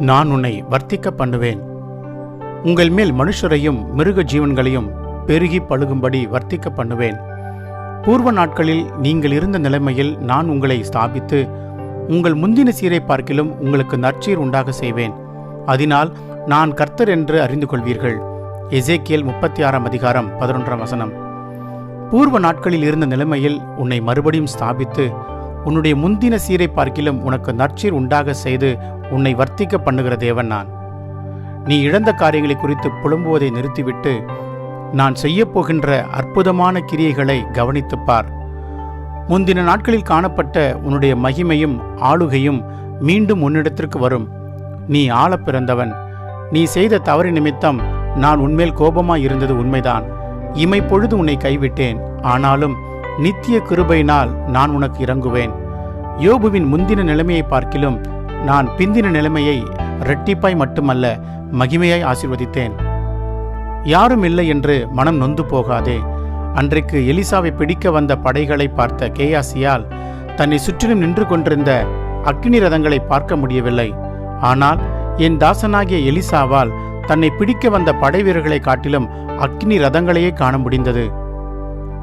நான் உன்னை வர்த்திக்க பண்ணுவேன். உங்கள் மேல் மனுஷரையும் மிருக ஜீவன்களையும் பெருகி பழுகும்படி வர்த்திக்க பண்ணுவேன். பூர்வ நாட்களில் நீங்கள் இருந்த நிலைமையில் நான் உங்களை ஸ்தாபித்து உங்கள் முந்தின சீரை பார்க்கிலும் உங்களுக்கு நற்சீர் உண்டாக செய்வேன். அதனால் நான் கர்த்தர் என்று அறிந்து கொள்வீர்கள். எசேக்கியல் முப்பத்தி ஆறாம் அதிகாரம் பதினொன்றாம் வசனம். பூர்வ நாட்களில் இருந்த நிலைமையில் உன்னை மறுபடியும் ஸ்தாபித்து உன்னுடைய முந்தின சீரை பார்க்கிலும் உனக்கு நற்சீர் உண்டாக செய்து உன்னை வர்த்திக்க பண்ணுகிற தேவன் நான். நீ இழந்த காரியங்களை குறித்து புலம்புவதை நிறுத்திவிட்டு நான் செய்யப்போகின்ற அற்புதமான கிரியைகளை கவனித்துப் பார். முந்தின நாட்களில் காணப்பட்ட உன்னுடைய மகிமையும் ஆளுகையும் மீண்டும் உன்னிடத்திற்கு வரும். நீ ஆளப் பிறந்தவன். நீ செய்த தவறு நிமித்தம் நான் உன்மேல் கோபமாய் இருந்தது உண்மைதான். இமைப்பொழுது உன்னை கைவிட்டேன். ஆனாலும் நித்திய கிருபையினால் நான் உனக்கு இறங்குவேன். யோபுவின் முந்தின நிலைமையை பார்க்கிலும் நான் பிந்தின நிலைமையை இரட்டிப்பாய் மட்டுமல்ல மகிமையாய் ஆசிர்வதித்தேன். யாரும் இல்லை என்று மனம் நொந்து போகாதே. அன்றைக்கு எலிசாவை பிடிக்க வந்த படைகளை பார்த்த கேயாசியால் தன்னை சுற்றிலும் நின்று கொண்டிருந்த அக்னி ரதங்களை பார்க்க முடியவில்லை. ஆனால் என் தாசனாகிய எலிசாவால் தன்னை பிடிக்க வந்த படை வீரர்களை காட்டிலும் அக்னி ரதங்களையே காண முடிந்தது.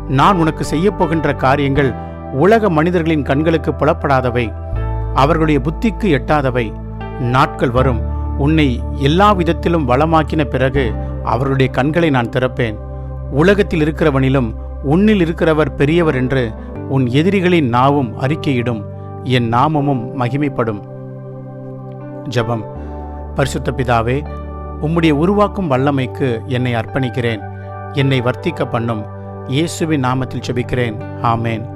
நான் உனக்கு செய்யப்போகின்ற காரியங்கள் உலக மனிதர்களின் கண்களுக்கு புலப்படாதவை அவர்களுடைய புத்திக்கு எட்டாதவை. நாட்கள் வரும் உன்னை எல்லா விதத்திலும் வளமாக்கின பிறகு அவர்களுடைய கண்களை நான் திறப்பேன். உலகத்தில் இருக்கிறவனிலும் உன்னில் இருக்கிறவர் பெரியவர் என்று உன் எதிரிகளின் நாவும் அறிக்கையிடும் என் நாமமும் மகிமைப்படும். ஜெபம். பரிசுத்த பிதாவே உம்முடைய உருவாக்கும் வல்லமைக்கு என்னை அர்ப்பணிக்கிறேன். என்னை வர்த்திக்க பண்ணும். இயேசுவின் நாமத்தில் ஜெபிக்கிறேன். ஆமேன்.